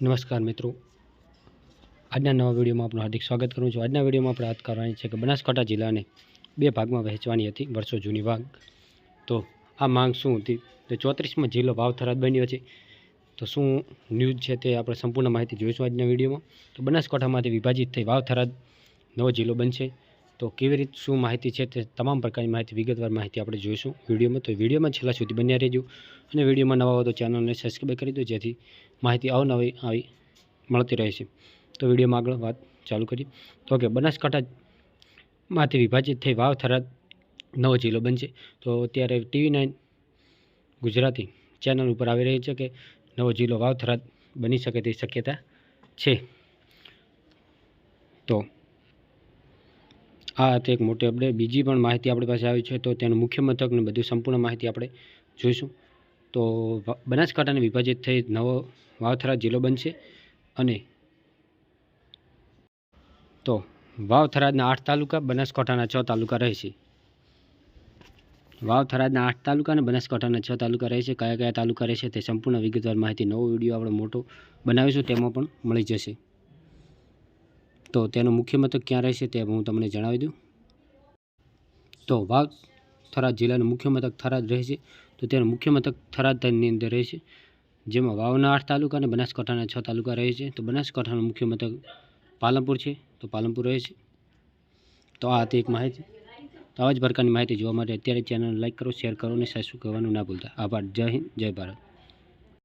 નમસ્કાર મિત્રો. આજના નવા વિડીયોમાં આપનું હાર્દિક સ્વાગત કરું છું. આજના વિડીયોમાં આપણે વાત કરવાની છે કે બનાસકાંઠા જિલ્લાને બે ભાગમાં વહેંચવાની હતી, વર્ષો જૂની માંગ તો આ માંગ શું હતી? તો ચોત્રીસમાં જિલ્લો વાવથરાદ બન્યો છે. તો શું ન્યૂઝ છે તે આપણે સંપૂર્ણ માહિતી જોઈશું આજના વિડીયોમાં. તો બનાસકાંઠામાંથી વિભાજિત થઈ વાવથરાદ નવો જિલ્લો બનશે. તો કેવી રીત શું માહિતી છે તે તમામ પ્રકારની માહિતી, વિગતવાર માહિતી આપણે જોઈશું વિડીયોમાં. તો વિડીયોમાં છેલ્લા સુધી બન્યા રહેજો અને વિડીયોમાં નવા હોય તો ચેનલને સબસ્ક્રાઈબ કરી દો, જેથી માહિતી અવનવી આવી મળતી રહે છે. તો વિડીયોમાં આગળ વાત ચાલુ કરીએ. તો કે બનાસકાંઠામાંથી વિભાજિત થઈ વાવ થરાદ નવો જિલ્લો બનશે. તો અત્યારે ટીવી નાઇન ગુજરાતી ચેનલ ઉપર આવી રહી છે કે નવો જિલ્લો વાવ થરાદ બની શકે તેવી શક્યતા છે. તો આ હતી એક મોટી અપડેટ બીજી પણ માહિતી આપણી પાસે આવી છે તો તેનું મુખ્ય મથક ને બધું સંપૂર્ણ માહિતી આપણે જોઈશું. તો બનાસકાંઠાને વિભાજિત થઈ નવો વાવથરા જિલ્લો બનશે અને તો વાવ થરાદના આઠ તાલુકા બનાસકાંઠાના છ તાલુકા રહેશે. વાવ થરાદના આઠ તાલુકા અને બનાસકાંઠાના છ તાલુકા રહેશે. કયા કયા તાલુકા રહેશે તે સંપૂર્ણ વિગતવાર માહિતી, નવો વીડિયો આપણે મોટો બનાવીશું, તેમાં પણ મળી જશે. તો તેનું મુખ્ય મથક ક્યાં રહેશે તે હું તમને જણાવી દઉં. તો વાવ થરાદ જિલ્લાનું મુખ્ય મથક થરાદ રહેશે. તો તેનું મુખ્ય મથક થરાદની અંદર રહેશે. જેમાં વાવના આઠ તાલુકા અને બનાસકાંઠાના છ તાલુકા રહે છે. તો બનાસકાંઠાનું મુખ્ય મથક પાલનપુર છે. તો પાલનપુર રહે છે. તો આ હતી એક માહિતી. તો આવા જ પ્રકારની માહિતી જોવા માટે અત્યારે ચેનલ લાઇક કરો, શેર કરો અને સાસુ કહેવાનું ના ભૂલતા. આભાર. જય હિન્દ, જય ભારત.